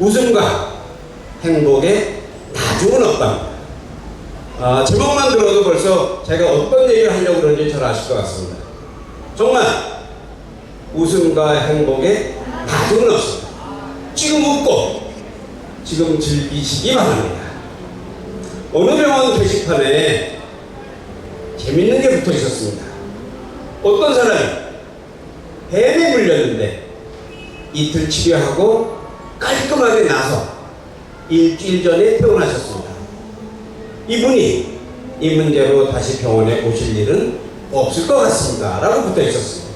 웃음과 행복에 나중은 없답니다. 아, 제목만 들어도 벌써 제가 어떤 얘기를 하려고 그러는지 잘 아실 것 같습니다. 정말 웃음과 행복에 나중은 없습니다. 지금 웃고 지금 즐기시기 바랍니다. 어느 병원 게시판에 재밌는 게 붙어 있었습니다. 어떤 사람이 뱀에 물렸는데 이틀 치료하고 깔끔하게 나서 일주일 전에 퇴원하셨습니다. 이분이 이 문제로 다시 병원에 오실 일은 없을 것 같습니다. 라고 붙어 있었습니다.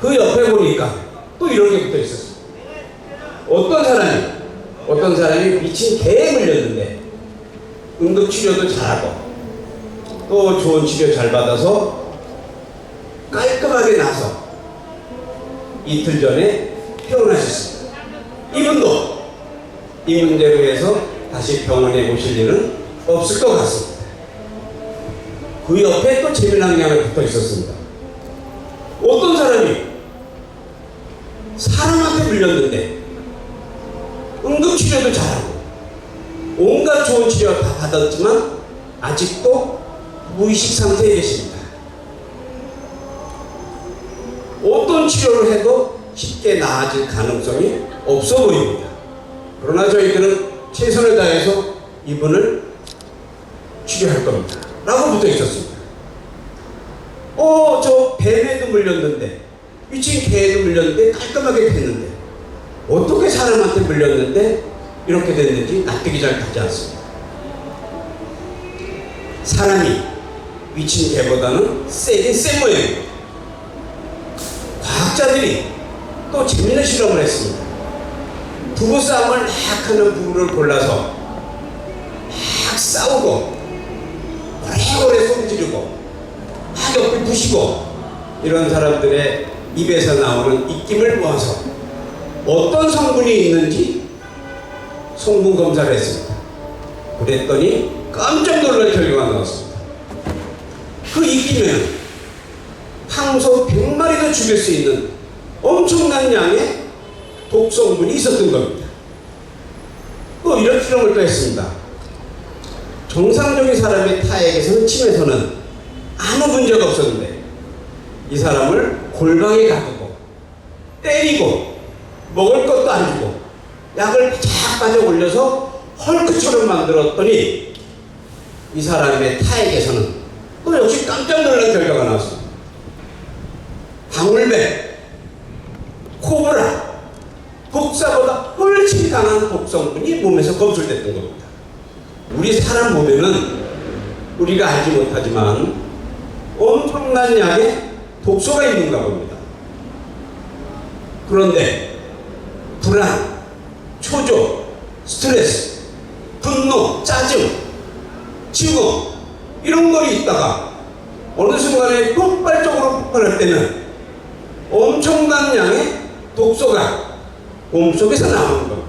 그 옆에 보니까 또 이런 게 붙어 있었습니다. 어떤 사람이, 어떤 사람이 미친 개에 물렸는데 응급치료도 잘하고 또 좋은 치료 잘 받아서 깔끔하게 나서 이틀 전에 퇴원하셨습니다. 이분도 이 문제로 해서 다시 병원에 오실 일은 없을 것 같습니다. 그 옆에 또 재미난 게 하나 붙어 있었습니다. 어떤 사람이 사람한테 물렸는데 응급치료도 잘하고 온갖 좋은 치료 다 받았지만 아직도 무의식 상태에 계십니다. 어떤 치료를 해도 쉽게 나아질 가능성이 없어 보입니다. 그러나 저희들은 최선을 다해서 이분을 치료할 겁니다. 라고 붙어 있었습니다. 어, 저 뱀에도 물렸는데, 미친 개에도 물렸는데, 깔끔하게 됐는데, 어떻게 사람한테 물렸는데, 이렇게 됐는지 납득이 잘 가지 않습니다. 사람이 미친 개보다는 세긴 센 모양입니다. 과학자들이 또 재미있는 실험을 했습니다. 부부싸움을 막 하는 부부를 골라서 막 싸우고 오래오래 소리 지르고 막 옆에 부시고 이런 사람들의 입에서 나오는 입김을 모아서 어떤 성분이 있는지 성분 검사를 했습니다. 그랬더니 깜짝 놀랄 결과가 나왔습니다. 그 입김에는 황소 100마리도 죽일 수 있는 엄청난 양의 독성분이 있었던 겁니다. 또 이런 실험을 또 했습니다. 정상적인 사람의 타액에서는 침에서는 아무 문제가 없었는데 이 사람을 골방에 가두고 때리고 먹을 것도 안 주고 약을 쫙 빠져 올려서 헐크처럼 만들었더니 이 사람의 타액에서는 또 역시 깜짝 놀란 결과가 나왔습니다. 방울배, 코브라, 독사보다 훨씬 강한 독성분이 몸에서 검출됐던 겁니다. 우리 사람 몸에는 우리가 알지 못하지만 엄청난 양의 독소가 있는가 봅니다. 그런데 불안, 초조, 스트레스, 분노, 짜증, 증오 이런 것이 있다가 어느 순간에 폭발적으로 폭발할 때는 엄청난 양의 독소가 몸속에서 나오는 겁니다.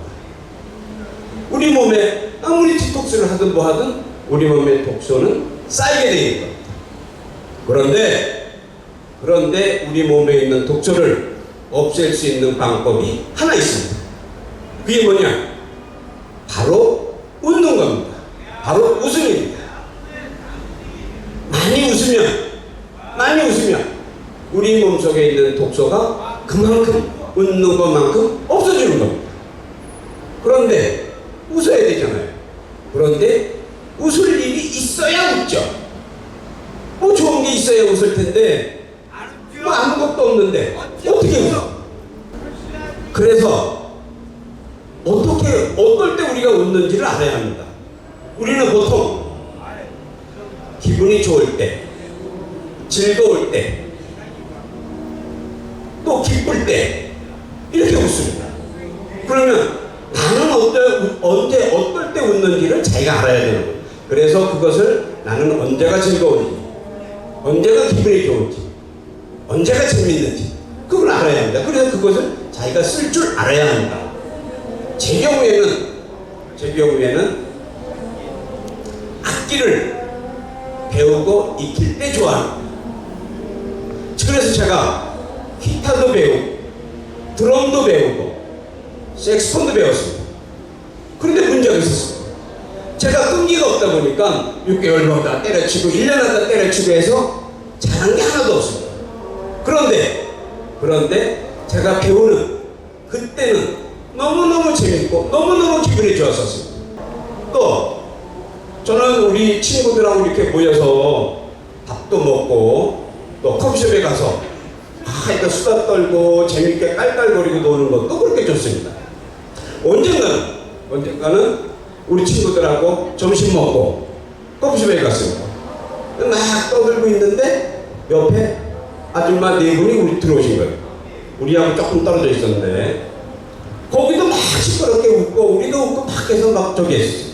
우리 몸에 아무리 디톡스를 하든 뭐 하든 우리 몸의 독소는 쌓이게 되는 겁니다. 그런데 그런데 우리 몸에 있는 독소를 없앨 수 있는 방법이 하나 있습니다. 그게 뭐냐? 바로 웃는 겁니다. 바로 웃음입니다. 많이 웃으면 많이 웃으면 우리 몸속에 있는 독소가 그만큼 웃는 것만큼 없어지는 겁니다. 그런데 웃어야 되잖아요. 그런데 웃을 일이 있어야 웃죠. 뭐 좋은 게 있어야 웃을 텐데 뭐 아무것도 없는데 어떻게 웃어? 그래서 어떻게 어떨 때 우리가 웃는지를 알아야 합니다. 우리는 보통 기분이 좋을 때, 즐거울 때, 또 기쁠 때 이렇게 웃습니다. 그러면 나는 어때, 언제 어떨 때 웃는지를 자기가 알아야 거예요. 그래서 그것을 나는 언제가 즐거운지, 언제가 기분이 좋은지, 언제가 재밌는지 그걸 알아야 합니다. 그래서 그것을 자기가 쓸 줄 알아야 합니다. 제 경우에는 제 경우에는 악기를 배우고 익힐 때 좋아합니다. 그래서 제가 기타도 배우고 드럼도 배우고 색스폰도 배웠습니다. 그런데 문제가 있었어요. 제가 끈기가 없다 보니까 6개월 하다 때려치고 1년 하다 때려치고 해서 잘한 게 하나도 없습니다. 그런데 그런데 제가 배우는 그때는 너무너무 재밌고 너무너무 기분이 좋았었어요. 또 저는 우리 친구들하고 이렇게 모여서 밥도 먹고 또 커피숍에 가서 아, 이거 수다 떨고 재밌게 깔깔거리고 노는 것도 그렇게 좋습니다. 언젠가는 언젠가는 우리 친구들하고 점심 먹고 커피숍에 갔습니다. 막 떠들고 있는데 옆에 아줌마 네 분이 우리 들어오신 거예요. 우리하고 조금 떨어져 있었는데 거기도 막 시끄럽게 웃고 우리도 웃고 막 해서 막 저기 했어요.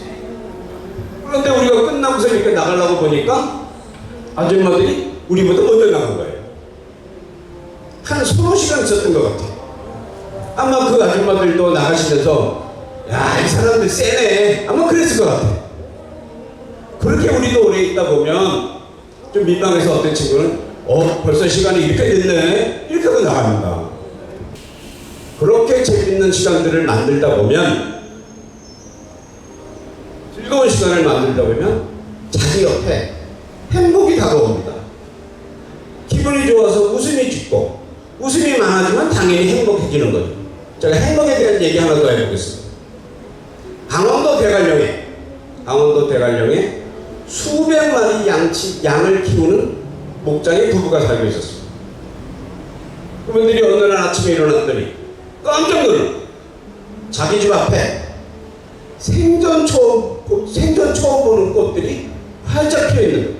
그런데 우리가 끝나고서 이렇게 나가려고 보니까 아줌마들이 우리보다 먼저 나간 거예요. 한 서너 시간 있었던 것 같아요. 아마 그 아줌마들도 나가시면서 야, 이 사람들 세네. 아마 그랬을 것 같아요. 그렇게 우리도 오래 있다 보면 좀 민망해서 어떤 친구는 어, 벌써 시간이 이렇게 됐네. 이렇게 하고 나갑니다. 그렇게 재밌는 시간들을 만들다 보면 즐거운 시간을 만들다 보면 자기 옆에 행복이 다가옵니다. 기분이 좋아서 웃음이 짓고 웃음이 많아지면 당연히 행복해지는 거죠. 제가 행복에 대한 얘기 하나 더 해보겠습니다. 강원도 대관령에 강원도 대관령에 수백 마리 양치 양을 키우는 목장의 부부가 살고 있었습니다. 그분들이 어느 날 아침에 일어났더니 깜짝 놀라 자기 집 앞에 생전 처음 보- 생전 처음 보는 꽃들이 활짝 피어 있는.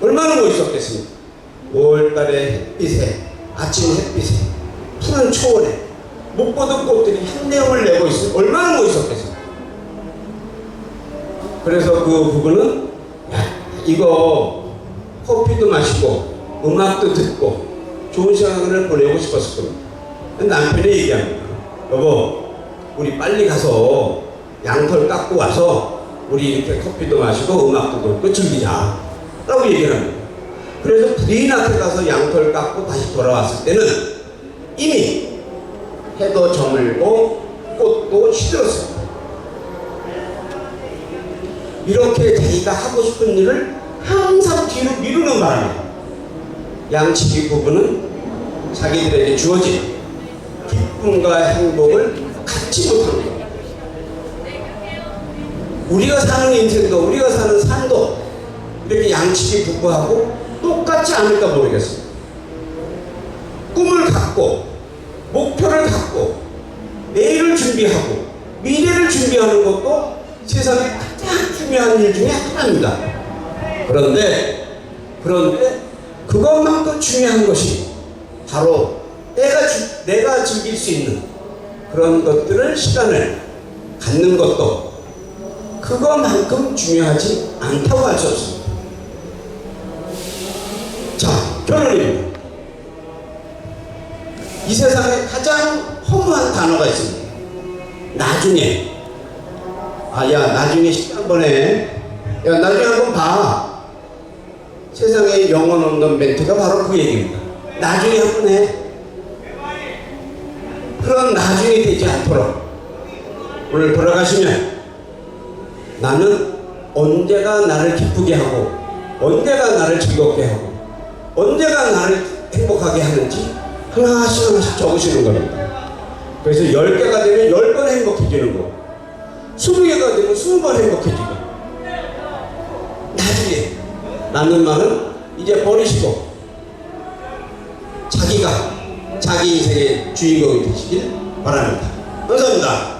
얼마나 멋있었겠습니까? 5월달의 햇빛에 아침 햇빛에 푸른 초원에 못 보던 꽃들이 향내음을 내고 있으면 얼마나 멋있었겠어요. 그래서 그 부부는 야, 이거 커피도 마시고 음악도 듣고 좋은 시간을 보내고 싶었을 겁니다. 남편이 얘기합니다. 여보, 우리 빨리 가서 양털 깎고 와서 우리 이렇게 커피도 마시고 음악도 듣고 즐기자. 라고 얘기를 합니다. 그래서 부인 앞에 가서 양털 깎고 다시 돌아왔을 때는 이미 해도 저물고 꽃도 시들었습니다. 이렇게 자기가 하고 싶은 일을 항상 뒤로 미루는 바람에 양치기 부부는 자기들에게 주어진 기쁨과 행복을 갖지 못하는 겁니다. 우리가 사는 인생도 우리가 사는 삶도 이렇게 양치기 부부하고 똑같지 않을까 모르겠습니다. 꿈을 갖고 목표를 갖고 내일을 준비하고 미래를 준비하는 것도 세상에 가장 중요한 일 중에 하나입니다. 그런데 그런데 그것만큼 중요한 것이 바로 내가 주- 내가 즐길 수 있는 그런 것들을 시간을 갖는 것도 그것만큼 중요하지 않다고 할 수 없습니다. 자, 결론입니다. 이 세상에 가장 허무한 단어가 있습니다. 나중에. 아, 야, 나중에 한번 해. 야, 나중에 한번 봐. 세상에 영혼 없는 멘트가 바로 그 얘기입니다. 나중에 한번 해. 그런 나중에 되지 않도록 오늘 돌아가시면 나는 언제가 나를 기쁘게 하고 언제가 나를 즐겁게 하고 언제가 나를 행복하게 하는지 하나씩 하나씩 적으시는 겁니다. 그래서 10개가 되면 10번 행복해지는 거 20개가 되면 20번 행복해지고 나중에 라는 말은 이제 버리시고 자기가 자기 인생의 주인공이 되시길 바랍니다. 감사합니다.